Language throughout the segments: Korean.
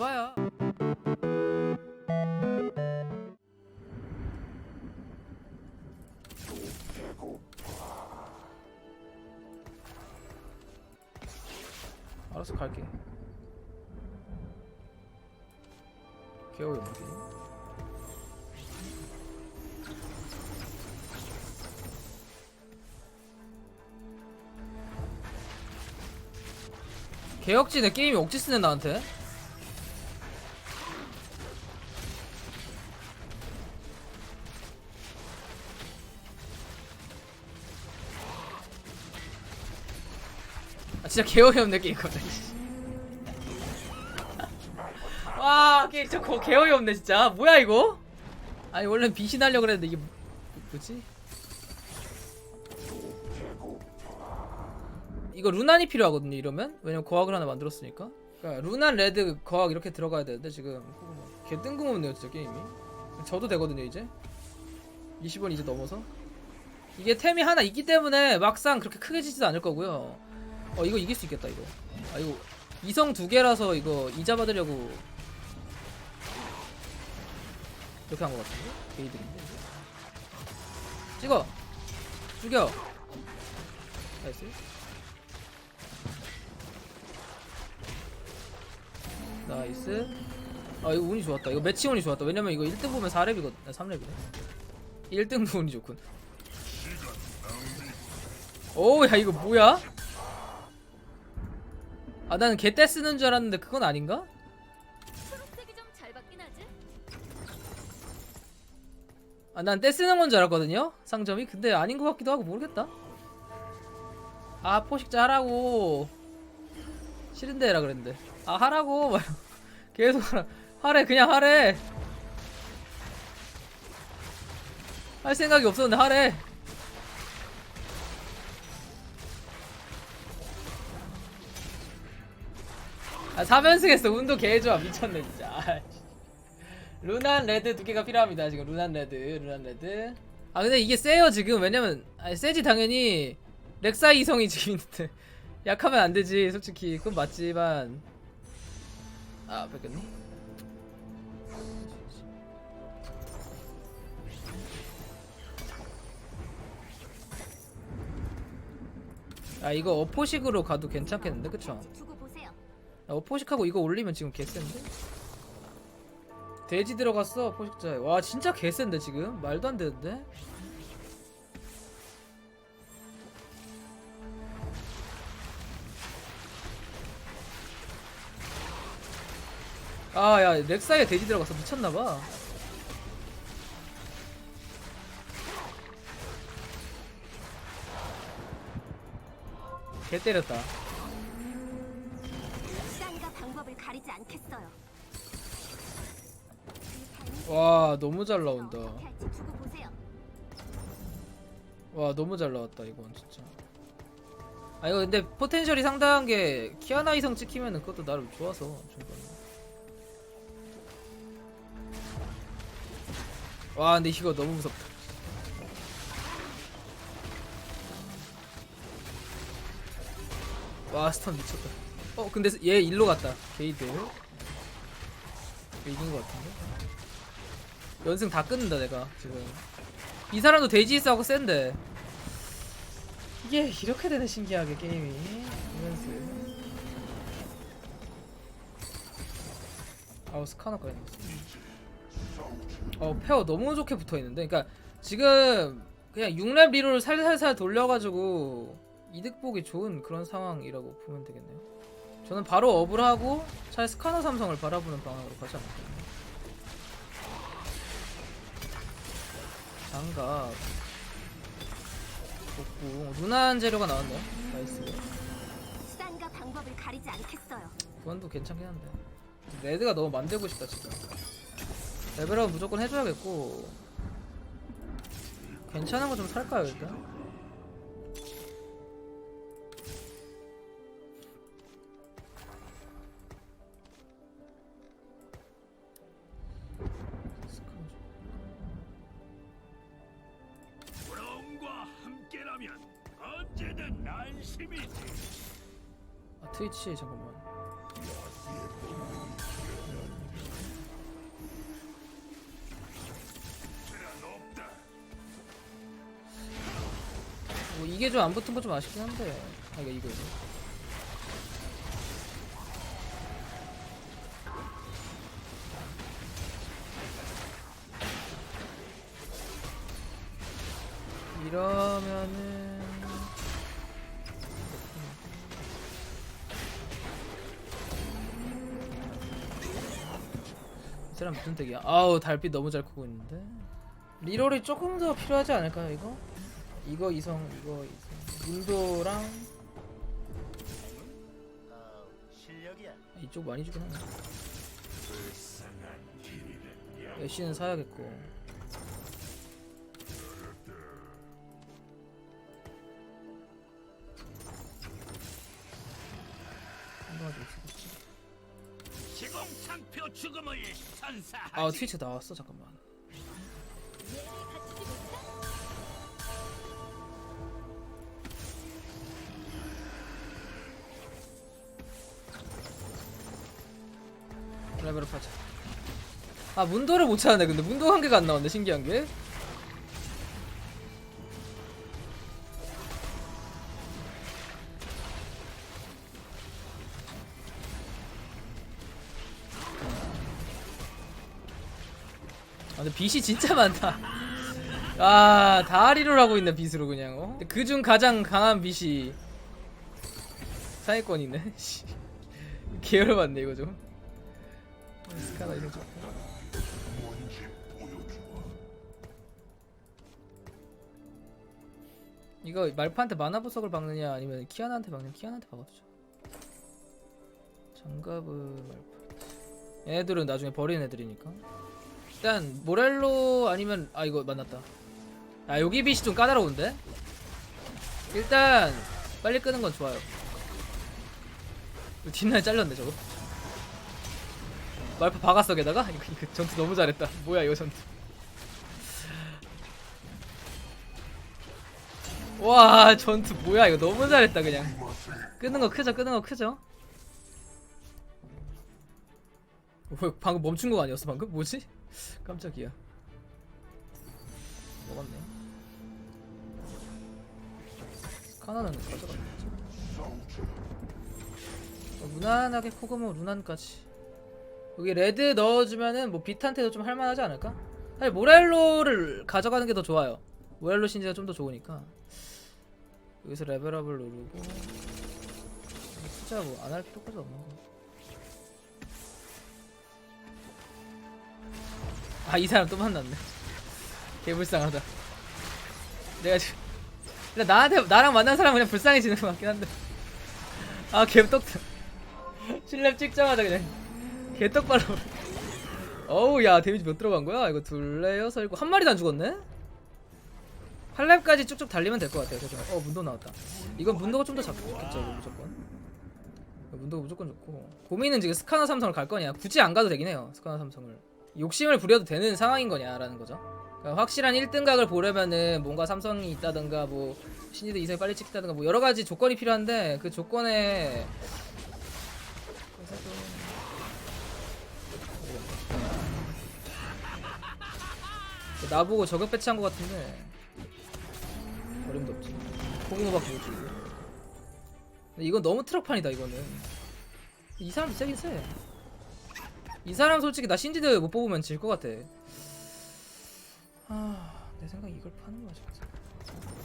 에바야. 알았어 갈게. 개어이 뭐지? 개혁지네 게임이 억지 쓰네 나한테. 진짜 개어이 없네 게임 거든. 와 게임 진짜 거- 개어이 없네 진짜. 뭐야 이거? 아니 원래 비신하려고 그랬는데 이게 뭐- 뭐지? 이거 루난이 필요하거든요 이러면 왜냐면 거학을 하나 만들었으니까 그러니까 루난 레드 거학 이렇게 들어가야 되는데 지금 개 뜬금없네요 진짜 게임이 저도 되거든요 이제 20원 이제 넘어서 이게 템이 하나 있기 때문에 막상 그렇게 크게 지지도 않을 거고요 어 이거 이길 수 있겠다 이거. 아 이거 이성 두 개라서 이거 이 잡아드려고 이렇게 한 것 같은데? 게이들인데 찍어! 죽여! 나이스. 나이스. 아 이거 운이 좋았다. 이거 매치 운이 좋았다. 왜냐면 이거 1등 보면 4렙이거든 아 3렙이네. 1등 운이 좋군. 오야 이거 뭐야 아 나는 개떼 쓰는 줄 알았는데 그건 아닌가? 초록색이 좀 잘 받긴 하지? 아 난 떼 쓰는 건 줄 알았거든요? 상점이? 근데 아닌 것 같기도 하고 모르겠다. 아 포식자 하라고. 싫은데 해라 그랬는데. 아 하라고. 막 계속 하라. 하래 그냥 하래. 할 생각이 없었는데 하래 아 3연승 했어 운도 개좋아 미쳤네 진짜. 아, 루난 레드 두 개가 필요합니다 지금. 루난 레드 루난 레드. 아 근데 이게 세요 지금. 왜냐면 아니 세지 당연히 렉사 이성이 지금 있는데. 약하면 안 되지 솔직히. 그건 맞지만. 아 뺏겼니? 아 이거 어포식으로 가도 괜찮겠는데 그쵸? 야, 어포식하고 이거 올리면 지금 개센데? 돼지 들어갔어 포식자에 와 진짜 개센데 지금? 말도 안 되는데? 아 야 렉사이에 돼지 들어갔어 미쳤나봐 개 때렸다 않겠어요. 와 너무 잘 나온다. 어떻게 할지 두고 보세요. 와 너무 잘 나왔다 이건 진짜. 아 이거 근데 포텐셜이 상당한 게 키아나 이성 찍히면은 그것도 나름 좋아서 중간에. 와 근데 이거 너무 무섭다. 와 스턴 미쳤다 어 근데 얘 일로 갔다. 게이드. 이긴 것 같은데? 연승 다 끊는다 내가 지금. 이 사람도 데이지 있어하고 센데. 이게 이렇게 되네 신기하게 게임이. 이면스 아우 스카너까지 나왔어. 어 페어 너무 좋게 붙어있는데? 그러니까 지금 그냥 6렙 리로를 살살살 돌려가지고 이득 보기 좋은 그런 상황이라고 보면 되겠네요 저는 바로 업을 하고 차라리 스카너 삼성을 바라보는 방향으로 가지 않을까 장갑. 복구. 루난 재료가 나왔네요. 나이스. 시간과 방법을 가리지 않겠어요. 그건도 괜찮긴 한데. 레드가 너무 만들고 싶다 진짜. 레벨업 무조건 해줘야겠고. 괜찮은 거 좀 살까요 일단? 스위치 잠깐만. 뭐 이게 좀 안 붙은 거 좀 아쉽긴 한데. 아 이거 이거. 이거 이러면은 이 사람 무슨 덱이야? 아우 달빛 너무 잘 크고 있는데 리롤이 조금 더 필요하지 않을까요 이거? 이거 이성 이거 이성 실력이야. 이쪽 많이 주긴 하네 애쉬는 사야겠고 아 트위치 나왔어? 잠깐만. 레벨업 하자. 아 문도를 못 찾았네. 근데 문도 한 개가 안 나왔네 신기한 게 빛이 진짜 많다. 아, 다리를 하고 있네, 빛으로 그냥, 어? 그중 가장 강한 빛이. 씨. 계열 받네, 이거 좀. 스카나 이거 좀. 이거 말파한테 마나 부석을 박느냐 아니면 키아나한테 박느냐 키아나한테 박아두죠 장갑은 말파 얘네들은 나중에 버리는 애들이니까 일단 모렐로 아니면 아 이거 만났다. 아 여기 빛이 좀 까다로운데? 일단 빨리 끄는 건 좋아요. 뒷날 잘렸네 저거. 말파 박았어 게다가? 이거, 이거 전투 너무 잘했다. 뭐야 이거 전투. 와 전투 뭐야 이거 너무 잘했다 그냥. 끄는 거 크죠 끄는 거 크죠? 왜 방금 멈춘 거 아니었어 방금? 뭐지 깜짝이야. 먹었네. 카나는 가져갔네. 어, 무난하게 코그모 루난까지. 여기 레드 넣어주면은 뭐 빛한테도 좀 할만하지 않을까? 사실 모렐로를 가져가는 게 더 좋아요. 모렐로 신지가 좀 더 좋으니까. 여기서 레벨업을 누르고 진짜 뭐안 할 필요까지 없는 거. 아 이 사람 또 만났네. 개불쌍하다. 내가 지금 그냥 나한테 나랑 만난 사람 그냥 불쌍해지는 것 같긴 한데. 아 개떡. 실랩 찍자마자 그냥 개떡발로. 어우 야 데미지 몇 들어간 거야? 이거 둘레여 설고 한 마리도 안 죽었네? 8렙까지 쭉쭉 달리면 될 것 같아요. 그죠? 어 문도 나왔다. 이건 문도가 좀더 좋겠죠, 이거 무조건. 문도가 무조건 좋고. 고민은 지금 스카너 삼성을 갈 거냐? 굳이 안 가도 되긴 해요. 스카너 삼성을. 욕심을 부려도 되는 상황인 거냐라는 거죠. 그러니까 확실한 1등각을 보려면은 뭔가 삼성이 있다든가 뭐 신지도 이성이 빨리 찍다든가 뭐 여러 가지 조건이 필요한데 그 조건에 나보고 저격 배치한 것 같은데. 어림도 없지. 고구마밖에 못 주고 이건 너무 트럭판이다 이거는. 이 사람 세긴 세 이 사람 솔직히 나 신지드 못 뽑으면 질 것 같아. 아 내 생각 에 이걸 파는 거야 진짜.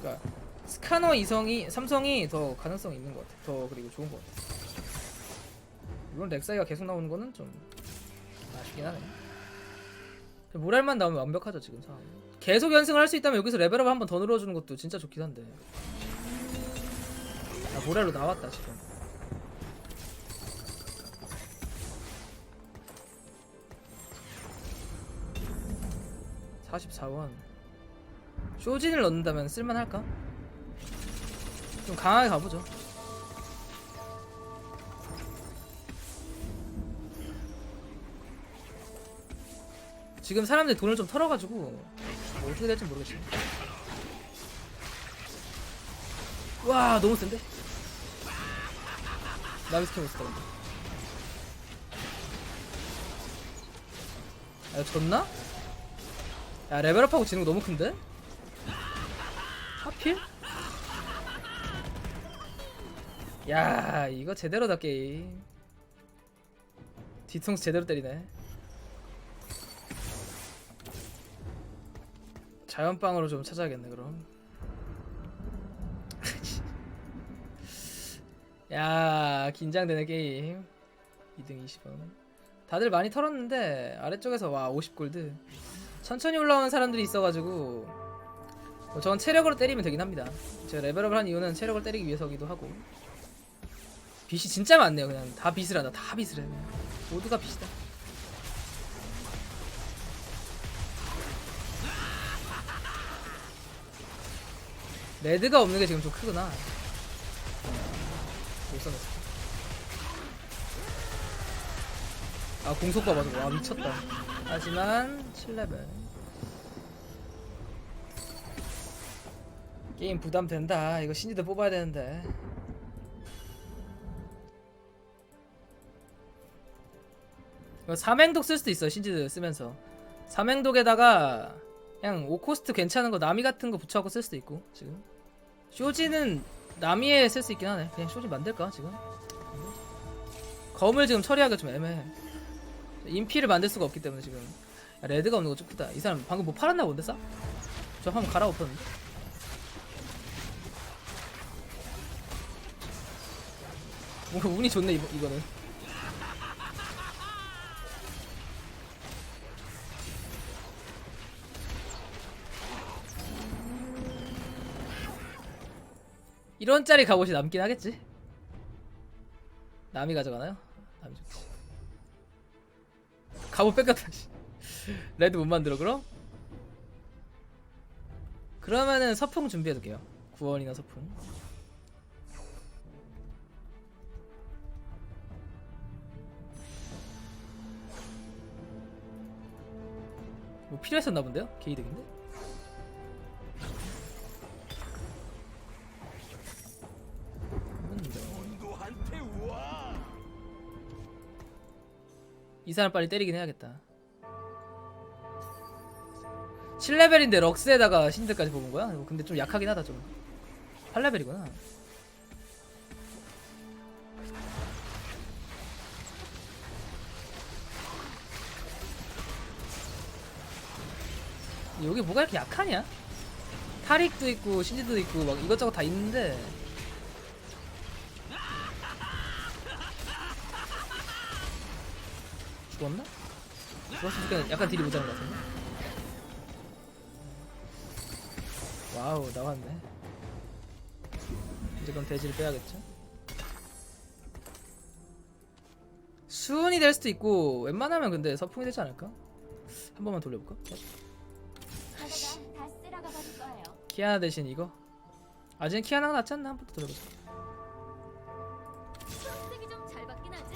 그니까 스카너 이성이 삼성이 더 가능성 있는 것 같아. 더 그리고 좋은 것 같아. 물론 렉사이가 계속 나오는 거는 좀 아쉽긴 하네. 모랄만 나오면 완벽하죠 지금 상황 계속 연승을 할 수 있다면 여기서 레벨업 한 번 더 늘어주는 것도 진짜 좋긴 한데. 아 모랄로 나왔다 지금 (44원) 쇼진을 넣는다면 쓸만할까? 좀 강하게 가보죠 지금 사람들이 돈을 좀 털어가지고 뭐 어떻게 될지 모르겠어. 와 너무 센데? 있을 건데. 야 졌나? 야 레벨업하고 지는 거 너무 큰데? 하필? 야 이거 제대로다 게임. 뒤통수 제대로 때리네. 자연빵으로 좀 찾아야겠네 그럼. 야 긴장되네 게임. 2등 20원 다들 많이 털었는데 아래쪽에서 와 50골드 천천히 올라오는 사람들이 있어가지고 뭐 저건 체력으로 때리면 되긴 합니다. 제가 레벨업을 한 이유는 체력을 때리기 위해서기도 하고. 빛이 진짜 많네요 그냥. 다 빛을 한다 다 빛을 해. 모두가 빛이다. 레드가 없는 게 지금 좀 크구나. 못 써냈어 아 공속과 맞아 와 미쳤다. 하지만 7레벨 게임 부담된다. 이거 신지도 뽑아야 되는데. 이거 삼행독 쓸 수도 있어 신지드 쓰면서. 삼행독에다가 그냥 5코스트 괜찮은 거 나미 같은 거 붙여갖고 쓸 수도 있고 지금. 쇼지는 나미에 쓸 수 있긴 하네. 그냥 쇼지 만들까 지금? 검을 지금 처리하기가 좀 애매해. 인피를 만들 수가 없기 때문에 지금. 야, 레드가 없는 거 좀 크다. 이 사람 방금 뭐 팔았나 본데 싸? 저 한번 갈아엎었는데 뭔가 운이 좋네 이거, 이거는 이런 짤이 갑옷이 남긴 하겠지 남이 가져가나요? 남이 좋지 갑옷 뺏겼다 씨. 레드 못 만들어 그럼? 그러면은 서풍 준비해둘게요 9원이나 서풍 뭐 필요했었나 본데요? 개이득인데? 이 사람 빨리 때리긴 해야겠다 7레벨인데 럭스에다가 신드까지 뽑은 거야? 근데 좀 약하긴 하다 좀 8레벨이구나 여기 뭐가 이렇게 약하냐? 타릭도 있고 신지도 있고 막 이것저것 다 있는데 죽었나? 죽었으니까 약간 딜이 모자란 것 같은데 와우 나왔네 이제 그럼 대지를 빼야겠죠 수은이 될 수도 있고 웬만하면 근데 서풍이 되지 않을까? 한 번만 돌려볼까? 키아나 대신 이거? 아직은 키아나가 낫지 않나? 한번더 돌려보자 초록색이 좀 잘 받긴 하지?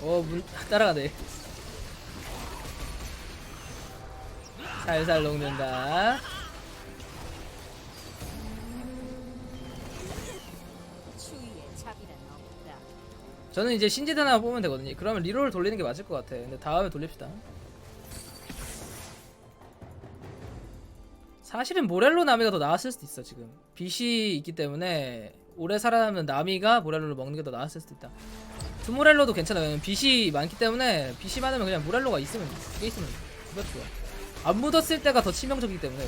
어, 문, 따라가네. 살살 녹는다. 저는 이제 신지드 하나 뽑으면 되거든요. 그러면 리롤 돌리는 게 맞을 것 같아. 근데 다음에 돌립시다. 사실은 모렐로 나미가 더 나았을 수도 있어 지금. 빛이 있기 때문에 오래 살아남는 나미가 모렐로를 먹는 게 더 나았을 수도 있다. 투모렐로도 괜찮아요. 왜냐면 빛이 많기 때문에 빛이 많으면 그냥 모렐로가 있으면 두개 있으면 그게 좋아. 안 묻었을 때가 더 치명적이기 때문에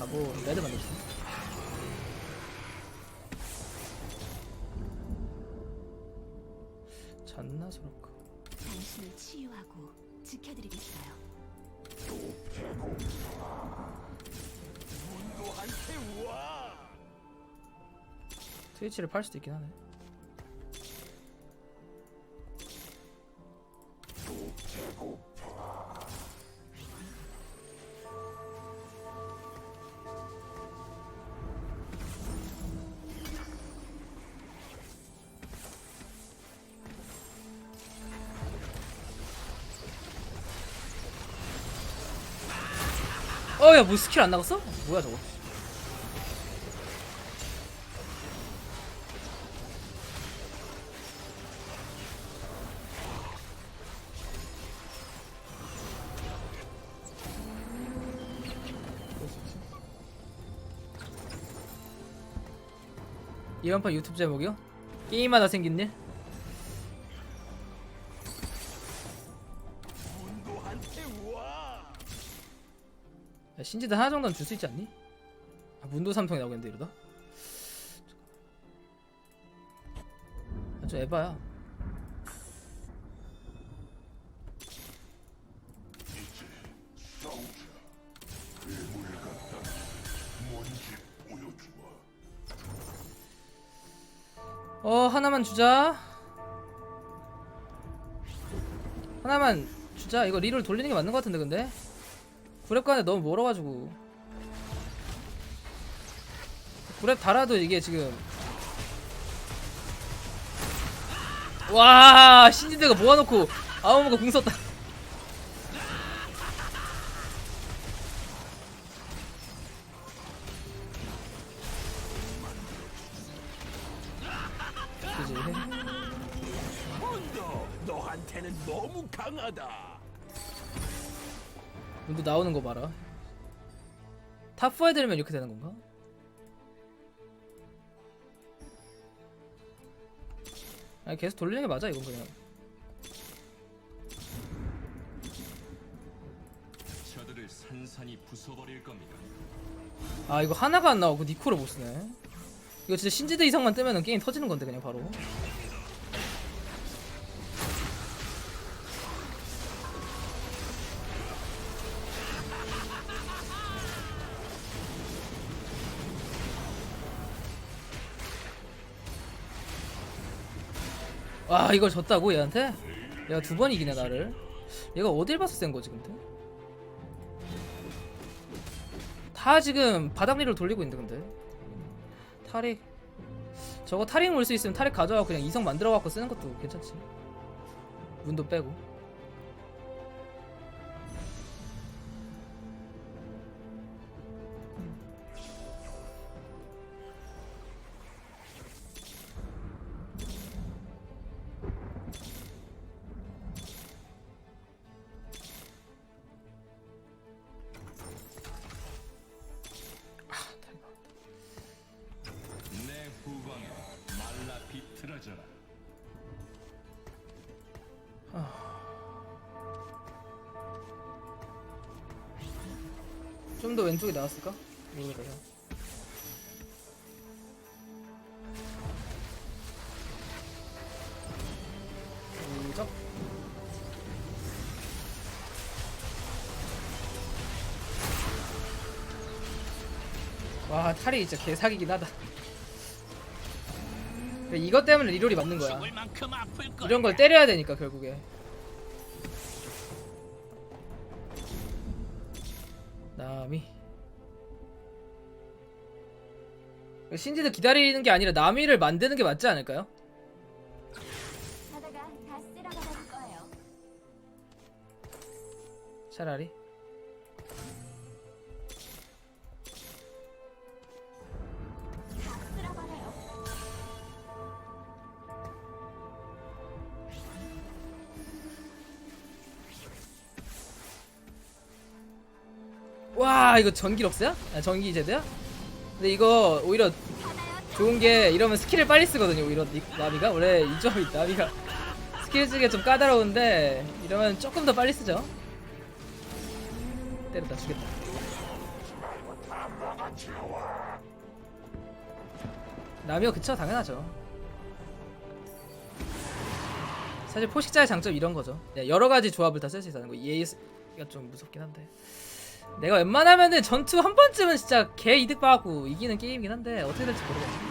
가고 레드 만들었 어. 잔나 소로크. 당신을 치유하고 지켜드리겠어요. 문도한테 와. 트위치를 팔 수도 있긴 하네. 어야 뭐 스킬 안 나갔어? 뭐야 저거 이번판 유튜브 제목이요? 게임마다 생긴 일? 신지드 하나 정도는 줄 수 있지 않니? 아, 문도 삼성이 나오겠는데 이러다? 아, 좀 에바야 어 하나만 주자 하나만 주자 이거 리를 돌리는 게 맞는 것 같은데 근데 구랩 가는데 너무 멀어가지고. 구랩 달아도 이게 지금. 와 신지드가 모아놓고 아우무가 궁 썼다. 그지 너한테는 너무 강하다. 문도 나오는 거 봐라 탑4에 들면 이렇게 되는 건가? 아니 계속 돌리는 게 맞아 이건 그냥 저들을 산산이 부숴버릴 겁니다. 아 이거 하나가 안 나오고 니코를 못 쓰네 이거 진짜 신지드 이상만 뜨면 은 게임 터지는 건데 그냥 바로 와 이걸 졌다고 얘한테? 얘가 두 번 이기네 나를. 얘가 어딜 봐서 센 거지 근데? 다 지금 바닥 리를 돌리고 있는데 근데. 타릭 저거 타릭 물수 있으면 타릭 가져와 그냥 이성 만들어 갖고 쓰는 것도 괜찮지. 문도 빼고 좀 더 왼쪽에 나왔을까? 모르겠다 무적 와 탈이 진짜 개사기긴 하다. 이것 때문에 리롤이 맞는 거야. 이런 걸 때려야 되니까 결국에 나미 신지도 기다리는 게 아니라 나미를 만드는 게 맞지 않을까요? 차라리 와 이거 전기 럭스야? 아, 전기 제드야? 근데 이거 오히려 좋은 게 이러면 스킬을 빨리 쓰거든요 오히려 니- 나비가? 원래 이 점이 나비가 스킬 쓰기가 좀 까다로운데 이러면 조금 더 빨리 쓰죠. 때렸다 죽겠다. 나비가 그쵸? 당연하죠. 사실 포식자의 장점 이런 거죠. 여러 가지 조합을 다 쓸 수 있다는 거. EA가 좀 무섭긴 한데 내가 웬만하면은 전투 한 번쯤은 진짜 개 이득 받고 이기는 게임이긴 한데 어떻게 될지 모르겠네.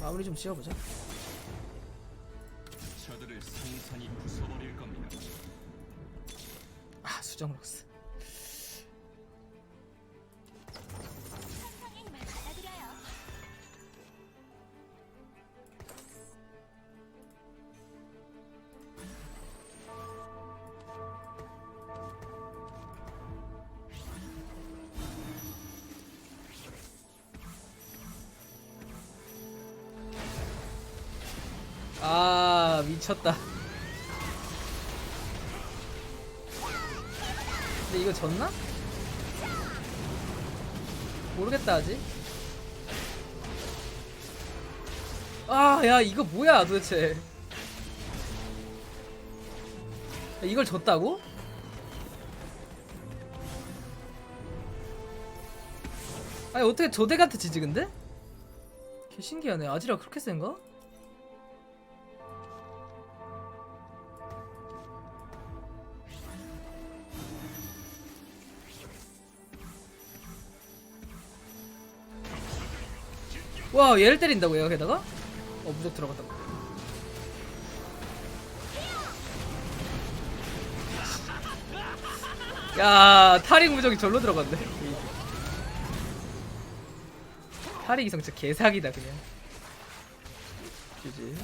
마무리 좀 지어보자. 저들을 산산이 부숴버릴 겁니다. 아 수정 럭스. 미쳤다. 근데 이거 졌나? 모르겠다 아직 아 야 이거 뭐야 도대체 야, 이걸 졌다고? 아니 어떻게 저대한테 지지 근데? 개 신기하네 아지라 그렇게 센가? 와 얘를 때린다고 얘가 게다가? 어 무적 들어갔다. 야 탈익 무적이 절로 들어갔네. 탈익 이성 진짜 개사기다 그냥. GG